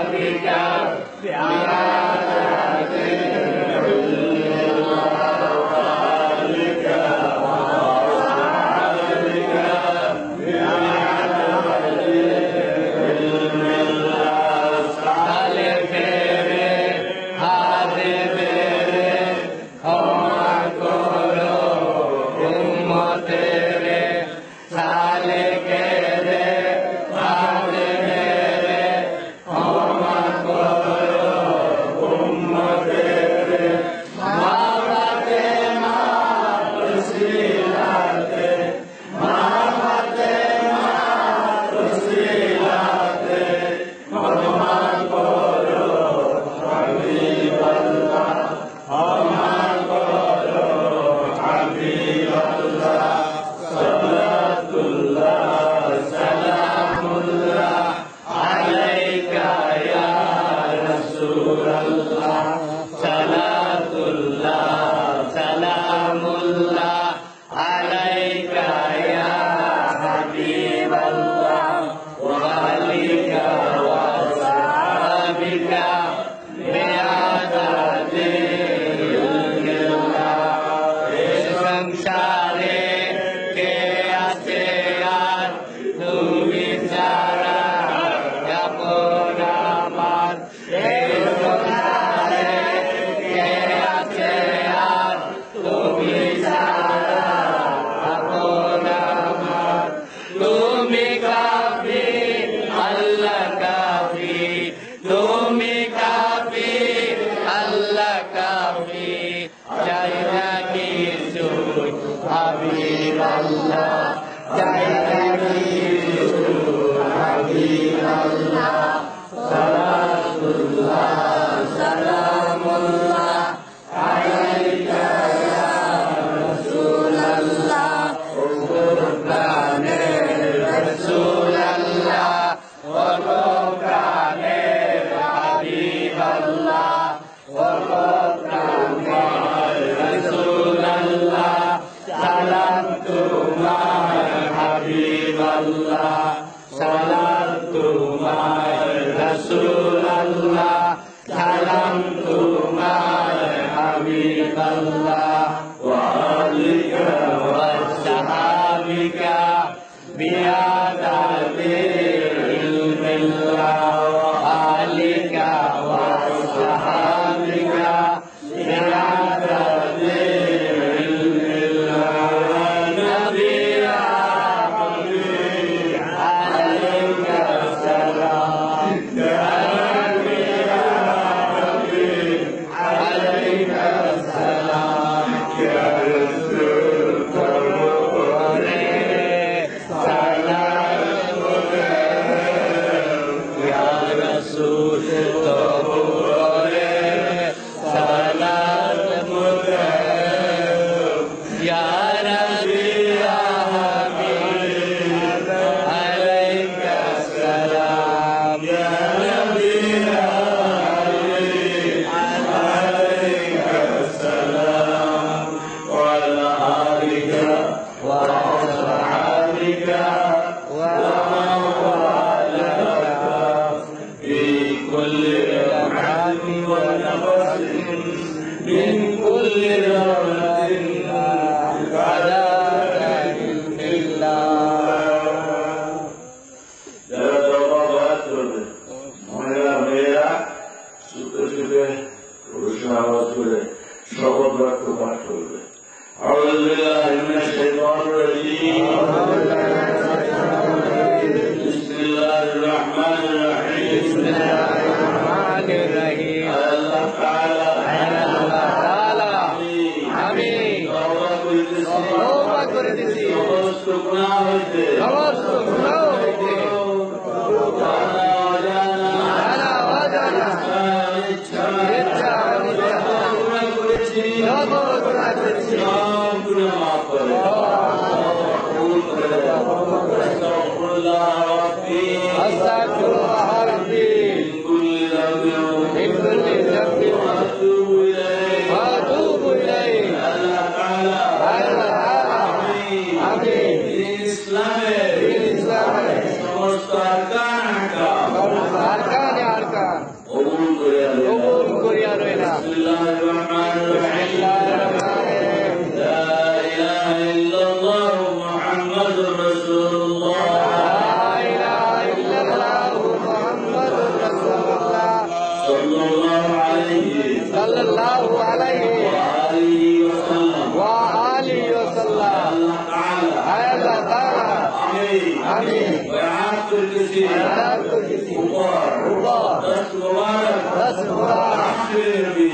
Africa, Yeah.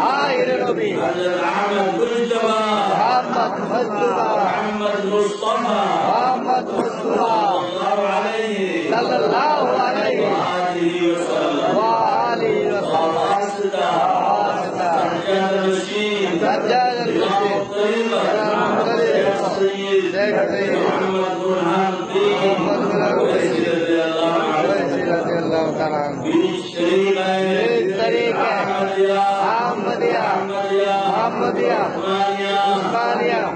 حضرت احمد مجتبى محمد مجتبى محمد مصطفى. محمد مصطفى. الله عليه. صلى الله عليه. وسلم. وآله وسلم. واسطة سجاد الرشيد سجاد الرشيد محمد بن حنفي الله بن حنفي رضي الله عنه. أحمدية عثمانية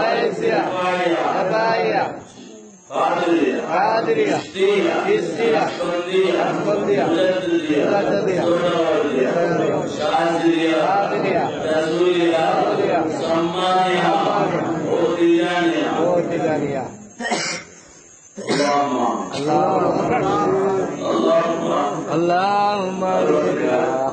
غيرسية أباية قادرية قادرية إشتية إشتية أسفندية أسفندية ملتدية سنوية شاذلية شاذلية تزوية سمانية عوديانية عوديانية اللهم اللهم اللهم ربنا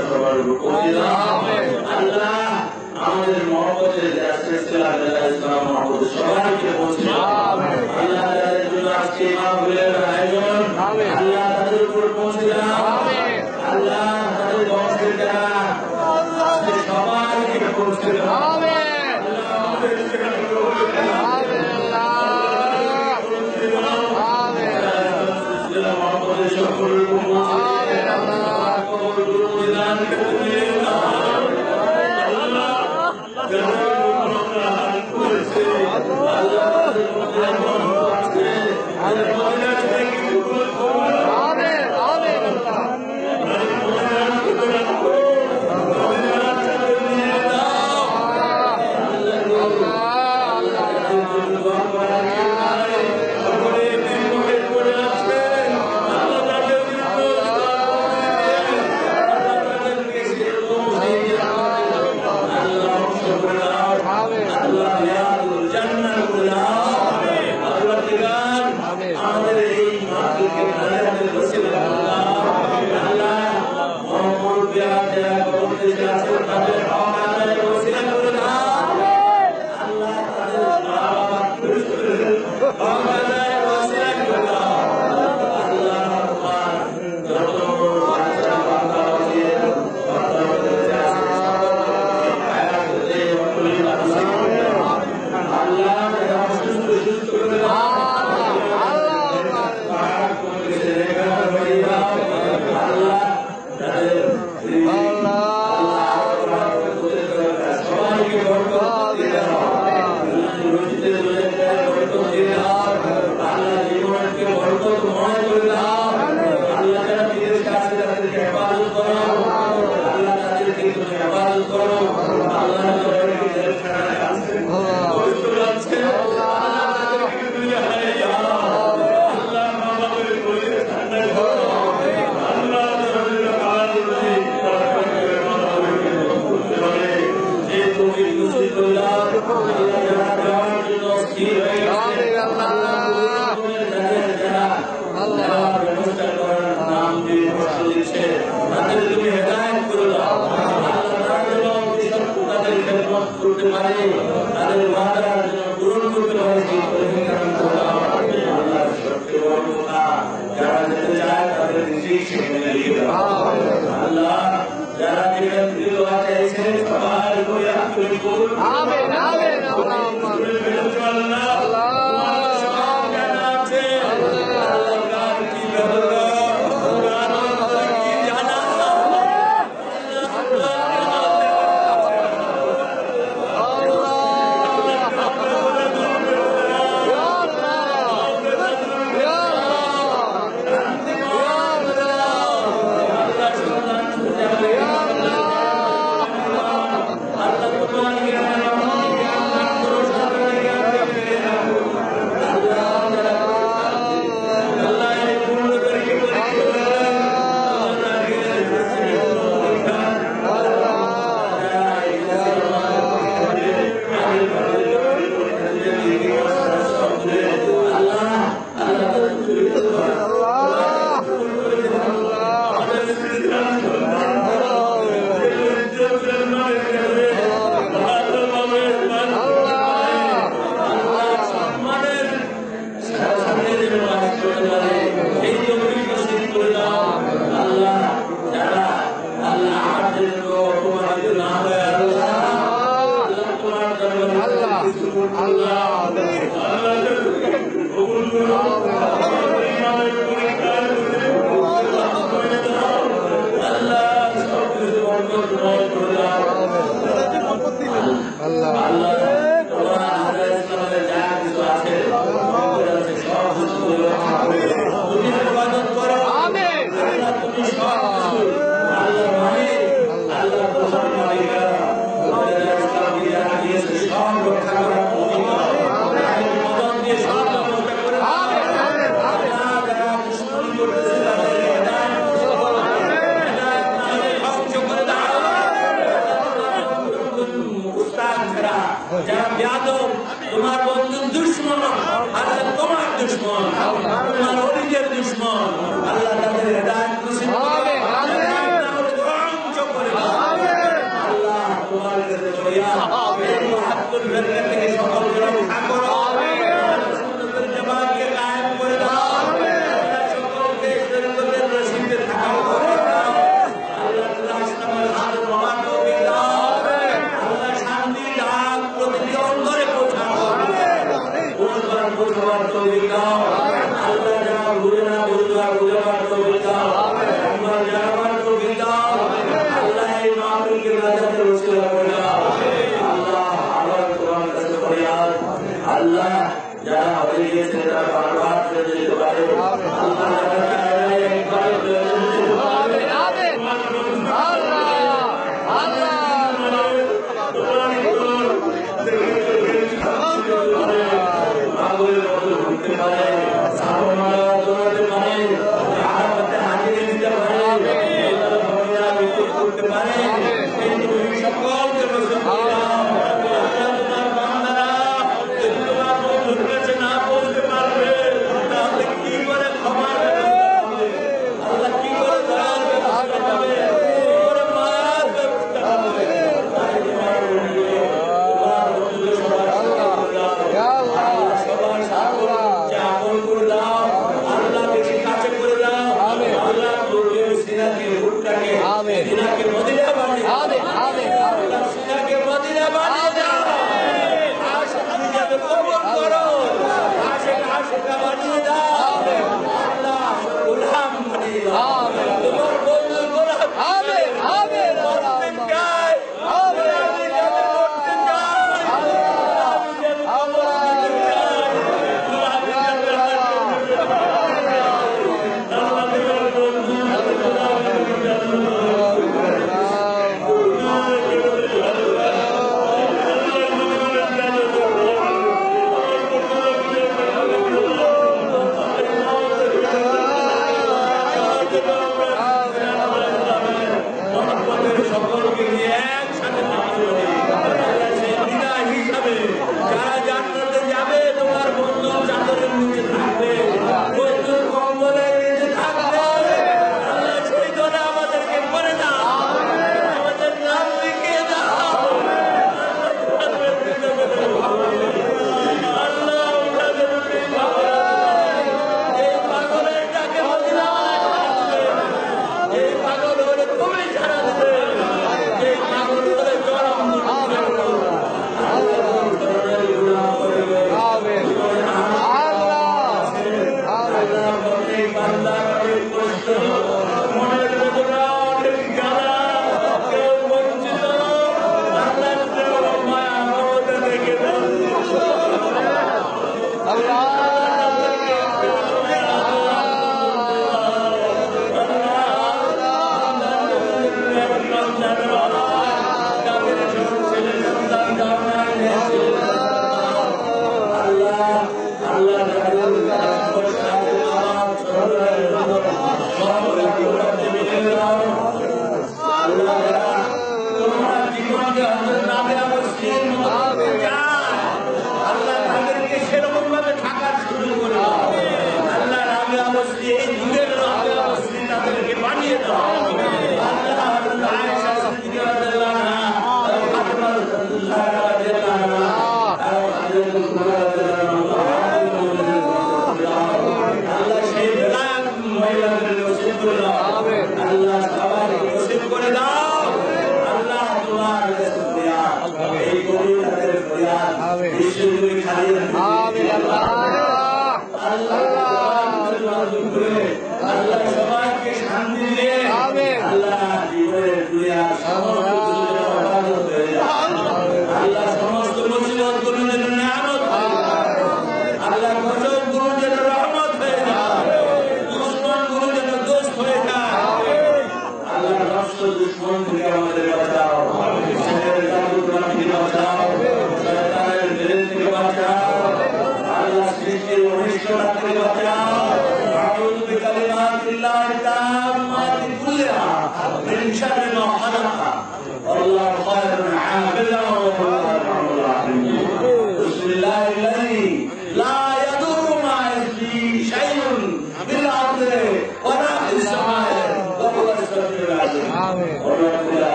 সবার আল্লাহ আমাদের মহব্বতের ইসলাম মহব্বত সবাইকে বলছি আল্লাহ তাদের জন্য আজকে মাহবিলের আয়োজন আল্লাহ তাদের উপর পৌঁছে আল্লাহ তাদের পৌঁছে সবাইকে পৌঁছে সকল আল্লাহ literatura da Allah. Gracias.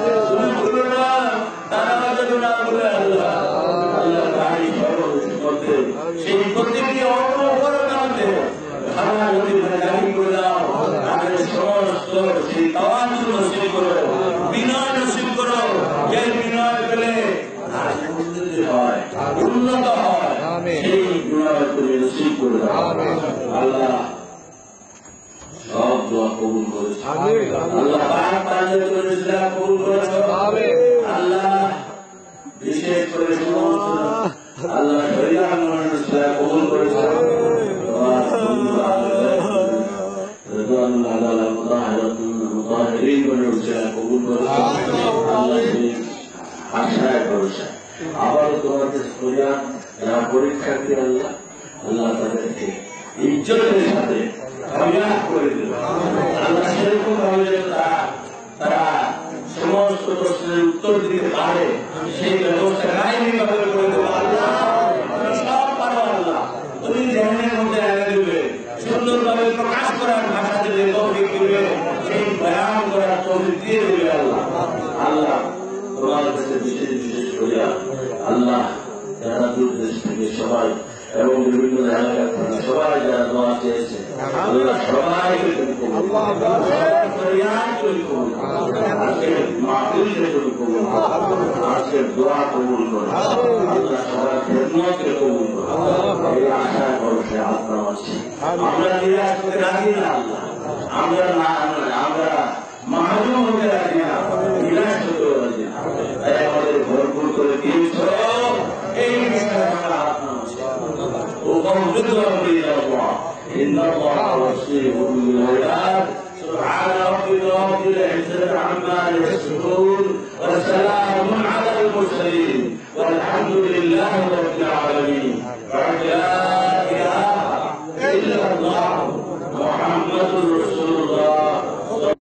Jesús. যারা পরীক্ষার্থী আল্লাহ আল্লাহ তাদেরকে ইজ্জতের সাথে কামিয়াব করে দিল আল্লাহ সেরকম ভাবে তারা সমস্ত প্রশ্নের উত্তর দিতে পারে সেই ব্যবস্থা কাহিনী ভাবে করে দেবো আল্লাহ বিশেষ আল্লাহ সবাই এবং বিভিন্ন এলাকা সবাই যারা দোয়া চেয়েছে আল্লাহ আমরা রাখি আমরা না। আমরা মাহাজন রাখি না আমাদের ঘর وانفطر في الله إن الله بصير بالعباد. سبحان ربك رب العزة عما يصفون وسلام على المرسلين. والحمد لله رب العالمين.